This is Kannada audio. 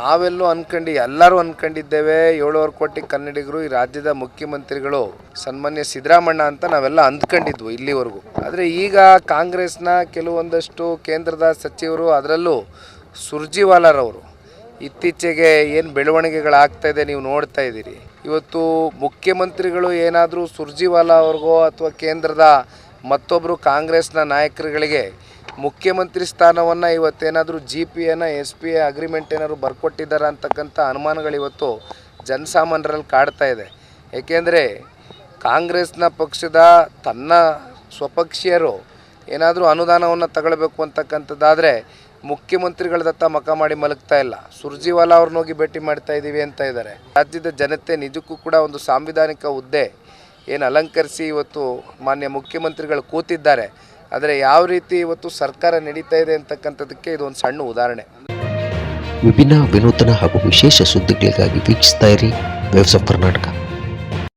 ನಾವೆಲ್ಲೂ ಅನ್ಕೊಂಡು, ಎಲ್ಲರೂ ಅನ್ಕೊಂಡಿದ್ದೇವೆ. ಏಳುವರೆ ಕೋಟಿ ಕನ್ನಡಿಗರು, ಈ ರಾಜ್ಯದ ಮುಖ್ಯಮಂತ್ರಿಗಳು, ಸನ್ಮಾನ್ಯ ಸಿದ್ದರಾಮಣ್ಣ ಅಂತ ನಾವೆಲ್ಲ ಅಂದ್ಕೊಂಡಿದ್ವು ಇಲ್ಲಿವರೆಗೂ. ಆದರೆ ಈಗ ಕಾಂಗ್ರೆಸ್ನ ಕೆಲವೊಂದಷ್ಟು ಕೇಂದ್ರದ ಸಚಿವರು ಅದರಲ್ಲೂ ಸುರ್ಜಿವಾಲಾರವರು. ಇತ್ತೀಚೆಗೆ ಏನು ಬೆಳವಣಿಗೆಗಳಾಗ್ತಾ ಇದೆ ನೀವು ನೋಡ್ತಾ ಇದ್ದೀರಿ. ಇವತ್ತು ಮುಖ್ಯಮಂತ್ರಿಗಳು ಏನಾದರೂ ಸುರ್ಜಿವಾಲಾ ಅವ್ರಿಗೋ ಅಥವಾ ಕೇಂದ್ರದ ಮತ್ತೊಬ್ಬರು ಕಾಂಗ್ರೆಸ್ನ ನಾಯಕರುಗಳಿಗೆ ಮುಖ್ಯಮಂತ್ರಿ ಸ್ಥಾನವನ್ನು ಇವತ್ತೇನಾದರೂ G P N S P A agreement ಏನಾದ್ರು ಬರ್ಕೊಟ್ಟಿದ್ದಾರೆ ಅಂತಕ್ಕಂಥ ಅನುಮಾನಗಳು ಇವತ್ತು ಜನಸಾಮಾನ್ಯರಲ್ಲಿ ಕಾಡ್ತಾ ಇದೆ. ಏಕೆಂದರೆ ಕಾಂಗ್ರೆಸ್ನ ಪಕ್ಷದ ತನ್ನ ಸ್ವಪಕ್ಷೀಯರು ಏನಾದರೂ ಅನುದಾನವನ್ನು ತಗೊಳ್ಬೇಕು ಅಂತಕ್ಕಂಥದ್ದಾದರೆ ಮುಖ್ಯಮಂತ್ರಿಗಳದತ್ತ ಮಕ ಮಾಡಿ ಮಲಗ್ತಾ ಇಲ್ಲ. ಸುರ್ಜಿವಾಲಾ ಅವ್ರನ್ನ ಹೋಗಿ ಭೇಟಿ ಮಾಡ್ತಾ ಇದ್ದೀವಿ ಅಂತ ಇದ್ದಾರೆ ರಾಜ್ಯದ ಜನತೆ ನಿಜಕ್ಕೂ ಕೂಡ ಒಂದು ಸಾಂವಿಧಾನಿಕ ಹುದ್ದೆ ಏನು ಅಲಂಕರಿಸಿ ಇವತ್ತು ಮಾನ್ಯ ಮುಖ್ಯಮಂತ್ರಿಗಳು ಕೂತಿದ್ದಾರೆ. ಆದರೆ ಯಾವ ರೀತಿ ಇವತ್ತು ಸರ್ಕಾರ ನಡೀತಾ ಇದೆ ಅಂತಕ್ಕಂಥದ್ದಕ್ಕೆ ಇದೊಂದು ಸಣ್ಣ ಉದಾಹರಣೆ. ವಿಭಿನ್ನ ವಿನೂತನ ಹಾಗೂ ವಿಶೇಷ ಸುದ್ದಿಗಳಿಗಾಗಿ ವೀಕ್ಷಿಸ್ತಾ ಇರಿ. Waves of Karnataka.